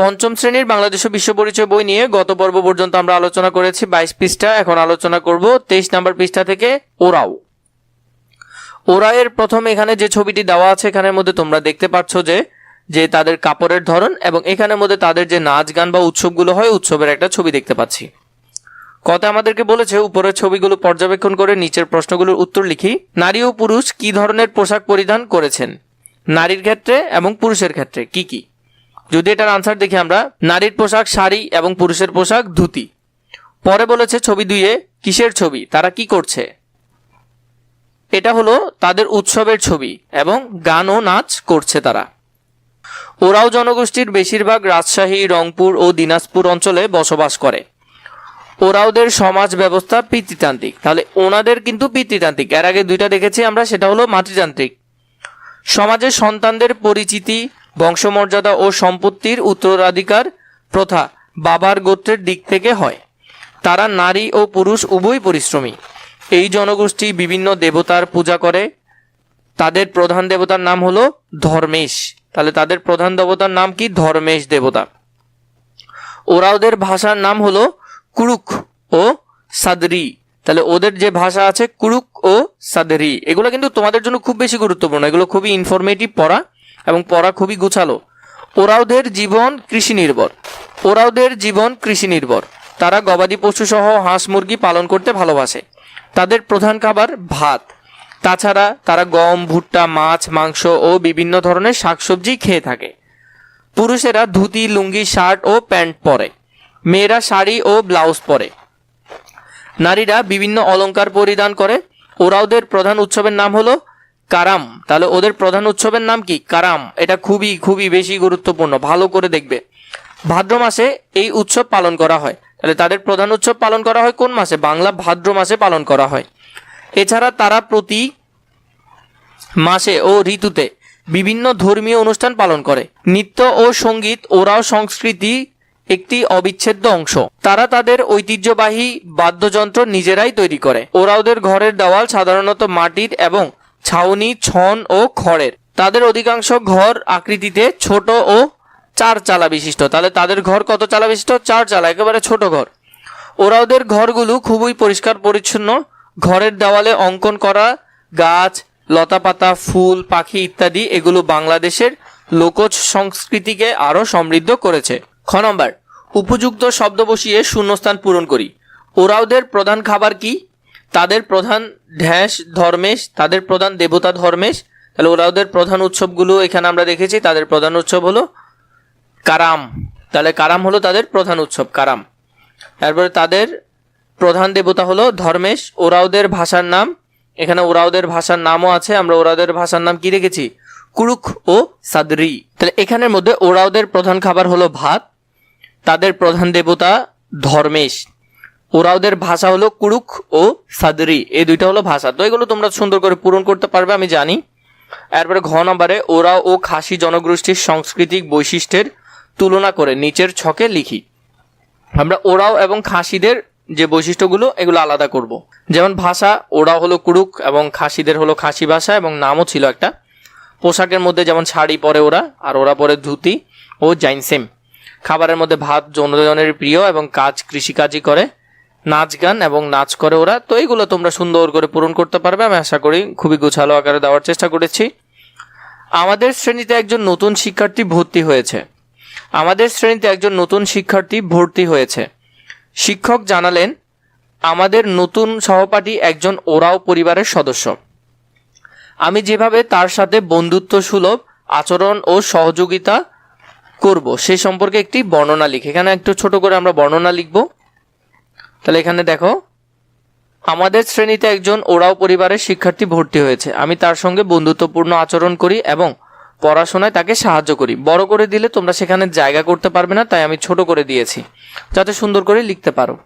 পঞ্চম শ্রেণির বাংলাদেশ বিশ্ব পরিচয় বই নিয়ে গত পর্ব পর্যন্ত আমরা আলোচনা করেছি বাইশ পৃষ্ঠা। এখন আলোচনা করব তেইশ নাম্বার পৃষ্ঠা থেকে ওরাও। ওরায়ের প্রথম এখানে যে ছবিটি দেওয়া আছে, এখানের মধ্যে তোমরা দেখতে পাচ্ছ যে যে তাদের কাপড়ের ধরন এবং এখানের মধ্যে তাদের যে নাচ গান বা উৎসবগুলো হয়, উৎসবের একটা ছবি দেখতে পাচ্ছি। কথা আমাদেরকে বলেছে, উপরের ছবিগুলো পর্যবেক্ষণ করে নিচের প্রশ্নগুলোর উত্তর লিখি। নারী ও পুরুষ কি ধরনের পোশাক পরিধান করেছেন? নারীর ক্ষেত্রে এবং পুরুষের ক্ষেত্রে কি কি? যদি এটার আনসার দেখি আমরা, নারীর পোশাক, শাড়ি এবং পুরুষের পোশাক, ধুতি। পরে বলেছে ছবি দুইয়ে, কিসের ছবি, তারা কি করছে? এটা হলো তাদের উৎসবের ছবি এবং গান ও নাচ করছে তারা। ওরাও জনগোষ্ঠীর বেশিরভাগ রাজশাহী, রংপুর ও দিনাজপুর অঞ্চলে বসবাস করে। ওরাওদের সমাজ ব্যবস্থা পিতৃতান্ত্রিক। তাহলে ওনাদের কিন্তু পিতৃতান্ত্রিক। এর আগে দুইটা দেখেছি আমরা, সেটা হলো মাতৃতান্ত্রিক। সমাজের সন্তানদের পরিচিতি বংশমর্যাদা ও সম্পত্তির উত্তরাধিকার প্রথা বাবার গোত্রের দিক থেকে হয়। তারা নারী ও পুরুষ উভয় পরিশ্রমী। এই জনগোষ্ঠী বিভিন্ন দেবতার পূজা করে। তাদের প্রধান দেবতার নাম হলো ধর্মেশ। তাহলে তাদের প্রধান দেবতার নাম কি? ধর্মেশ দেবতা। ওরাওদের ভাষার নাম হলো কুরুক ও সাদরি। তাহলে ওদের যে ভাষা আছে কুরুক ও সাদরি। এগুলো কিন্তু তোমাদের জন্য খুব বেশি গুরুত্বপূর্ণ। এগুলো খুবই ইনফরমেটিভ পড়া। এবং পড়া খুবই গোছালো। ওরাওদের জীবন কৃষি নির্ভর ওরাওদের জীবন কৃষি নির্ভর তারা গবাদি পশু সহ হাঁস মুরগি পালন করতে ভালোবাসে। তাদের প্রধান খাবার ভাত। তাছাড়া তারা গম, ভুট্টা, মাছ, মাংস ও বিভিন্ন ধরনের শাকসবজি খেয়ে থাকে। পুরুষেরা ধুতি, লুঙ্গি, শার্ট ও প্যান্ট পরে। মেয়েরা শাড়ি ও ব্লাউজ পরে। নারীরা বিভিন্ন অলংকার পরিধান করে। ওরাওদের প্রধান উৎসবের নাম হলো কারাম। তাহলে ওদের প্রধান উৎসবের নাম কি? কারাম। এটা খুবই খুবই বেশি গুরুত্বপূর্ণ। ভালো করে দেখবে। ভাদ্র মাসে এই উৎসব পালন করা হয়। তাহলে তাদের প্রধান উৎসব পালন করা হয় কোন মাসে? বাংলা ভাদ্র মাসে পালন করা হয়। এছাড়া তারা প্রতি মাসে ও ঋতুতে বিভিন্ন ধর্মীয় অনুষ্ঠান পালন করে। নৃত্য ও সংগীত ওরাও সংস্কৃতি একটি অবিচ্ছেদ্য অংশ। তারা তাদের ঐতিহ্যবাহী বাদ্যযন্ত্র নিজেরাই তৈরি করে। ওরাওদের ঘরের দেওয়াল সাধারণত মাটির এবং ছাউনি, ছন ও খড়ের। তাদের অধিকাংশ ঘর আকৃতিতে ছোট ও চার চালা বিশিষ্ট। তাহলে তাদের ঘর কত চালা বিশিষ্ট? চার চালা, একেবারে ছোট ঘর। ওরাওদের ঘরগুলো খুবই পরিষ্কার পরিচ্ছন্ন। ঘরের দেওয়ালে অঙ্কন করা, গাছ, লতাপাতা, ফুল, পাখি ইত্যাদি এগুলো বাংলাদেশের লোকজ সংস্কৃতিকে আরও সমৃদ্ধ করেছে। খ নম্বর, উপযুক্ত শব্দ বসিয়ে শূন্যস্থান পূরণ করি। ওরাওদের প্রধান খাবার কি? তাদের প্রধান ঢ্যাস ধর্মেশ, তাদের প্রধান দেবতা ধর্মেশ, তাহলে ওরাওদের প্রধান উৎসবগুলো এখানে আমরা দেখেছি, তাদের প্রধান উৎসব হলো কারাম। তাহলে কারাম হলো তাদের প্রধান উৎসব, কারাম। তারপরে তাদের প্রধান দেবতা হলো ধর্মেশ ওরাওদের ভাষার নাম, এখানে ওরাওদের ভাষার নামও আছে, আমরা ওরাওদের ভাষার নাম কি রেখেছি কুরুক ও সাদরি। তাহলে এখানের মধ্যে ওরাওদের প্রধান খাবার হলো ভাত, তাদের প্রধান দেবতা ধর্মেশ। ওরাওদের ভাষা হলো কুরুক ও সাদরি। এই দুইটা হলো ভাষা। তো এগুলো তোমরা সুন্দর করে পূরণ করতে পারবে, আমি জানি। এরপরে ঘ নম্বরে ওরাও ও খাসি জনগোষ্ঠীর সাংস্কৃতিক বৈশিষ্ট্যের তুলনা করে নিচের ছকে লিখি। আমরা ওরাও এবং খাসিদের যে বৈশিষ্ট্যগুলো, এগুলো আলাদা করব। যেমন ভাষা, ওরাও হলো কুরুক এবং খাসিদের হলো খাসি ভাষা এবং নামও ছিল একটা। পোশাকের মধ্যে যেমন শাড়ি পরে ওরা, আর ওরা পরে ধুতি ও জাইনসেম। খাবারের মধ্যে ভাত জনজনের প্রিয় এবং কাজ কৃষিকাজই করে। নাচ গান এবং নাচ করে ওরা। তো এইগুলো তোমরা সুন্দর করে পূরণ করতে পারবে, আমি আশা করি খুবই গুছালো আকারে দেওয়ার চেষ্টা করেছি। আমাদের শ্রেণীতে একজন নতুন শিক্ষার্থী ভর্তি হয়েছে। আমাদের শ্রেণীতে একজন নতুন শিক্ষার্থী ভর্তি হয়েছে। শিক্ষক জানালেন, আমাদের নতুন সহপাঠী একজন ওরাও পরিবারের সদস্য। আমি যেভাবে তার সাথে বন্ধুত্ব সুলভ আচরণ ও সহযোগিতা করব, সে সম্পর্কে একটি বর্ণনা লিখে। এখানে একটু ছোট করে আমরা বর্ণনা লিখব। তাহলে এখানে দেখো, আমাদের শ্রেণীতে একজন ওরাও পরিবারের শিক্ষার্থী ভর্তি হয়েছে। আমি তার সঙ্গে বন্ধুত্বপূর্ণ আচরণ করি এবং পড়াশোনায় তাকে সাহায্য করি। বড় করে দিলে তোমরা সেখানে জায়গা করতে পারবে না, তাই আমি ছোট করে দিয়েছি। যাতে সুন্দর করে লিখতে পারো।